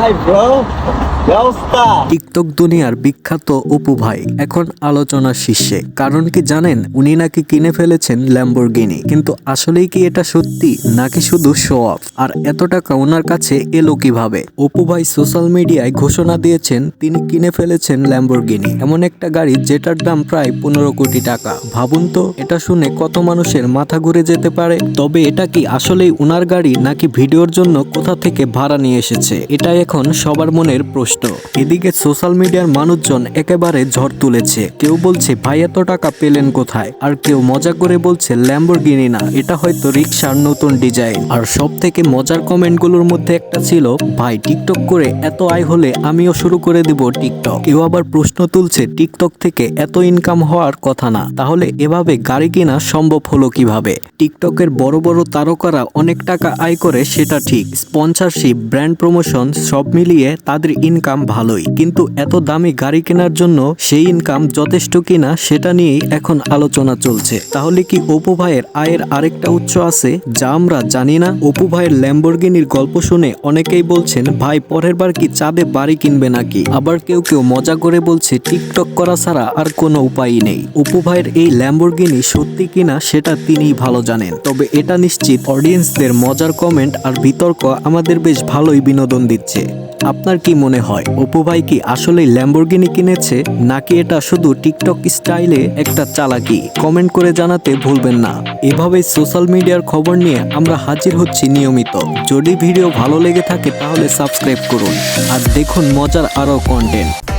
Hi, bro. TikTok দুনিয়ার বিখ্যাত অপু ভাই এখন আলোচনার শীর্ষে। কারণ কি জানেন, উনি নাকি কিনে ফেলেছেন ল্যাম্বরগিনি কিন্তু আসলেই কি এটা সত্যি, নাকি শুধু শো অফ আর এত টাকা ওনার কাছে এলো কীভাবে? অপু ভাই সোশ্যাল মিডিয়ায় ঘোষণা দিয়েছেন, তিনি কিনে ফেলেছেন ল্যাম্বরগিনি এমন একটা গাড়ি যেটার দাম প্রায় পনেরো কোটি টাকা। ভাবুন তো, এটা শুনে কত মানুষের মাথা ঘুরে যেতে পারে? তবে এটা কি আসলেই উনার গাড়ি, নাকি ভিডিওর জন্য কোথা থেকে ভাড়া নিয়ে এসেছে? এটাই এখন সবার মনের প্রশ্ন। এদিকে সোশ্যাল মিডিয়ার মানুষজন একেবারে ঝড় তুলেছে। কেউ বলছে, ভাই, এত টাকা পেলেন কোথায়? আর কেউ মজা করে বলছে ল্যাম্বরগিনি না, এটা হয়তো রিক্সার নতুন ডিজাইন আর সব থেকে মজার কমেন্টগুলোর মধ্যে একটা ছিল, ভাই, টিকটক করে এত আয় হলে আমিও শুরু করে দিব টিকটক। কেউ আবার প্রশ্ন তুলছে, টিকটক থেকে এত ইনকাম হওয়ার কথা না, তাহলে এভাবে গাড়ি কেনা সম্ভব হলো কীভাবে? টিকটকের বড় বড় তারকারা অনেক টাকা আয় করে, সেটা ঠিক। স্পন্সরশিপ ব্র্যান্ড প্রমোশন সব মিলিয়ে তাদের ইনকাম ভালোই। কিন্তু এত দামি গাড়ি কেনার জন্য সেই ইনকাম যথেষ্ট কিনা সেটা নিয়েই এখন আলোচনা চলছে। তাহলে কি অপু ভাইয়ের আয়ের আরেকটা উৎস আছে যা আমরা জানি না? অপু ভাইয়ের ল্যাম্বরগিনির গল্প শুনে অনেকেই বলছেন, ভাই, পরের বার কি চাঁদে বাড়ি কিনবে নাকি? আবার কেউ কেউ মজা করে বলছে, টিকটক করা ছাড়া আর কোনো উপায়ই নেই। অপু ভাইয়ের এই ল্যাম্বরগিনি সত্যি কিনা সেটা তিনিই ভালো জানেন। তবে এটা নিশ্চিত অডিয়েন্সদের মজার কমেন্ট আর বিতর্ক আমাদের বেশ ভালোই বিনোদন দিচ্ছে। আপনার কি মনে হয়? অপু ভাই কি আসলেই ল্যাম্বরগিনি কিনেছে? নাকি এটা শুধু টিকটক স্টাইলে একটা চালাকি? কমেন্ট করে জানাতে ভুলবেন না। এভাবেই সোশ্যাল মিডিয়ার খবর নিয়ে আমরা হাজির হচ্ছি নিয়মিত। যদি ভিডিও ভালো লেগে থাকে তাহলে সাবস্ক্রাইব করুন। আর দেখুন মজার আরও কন্টেন্ট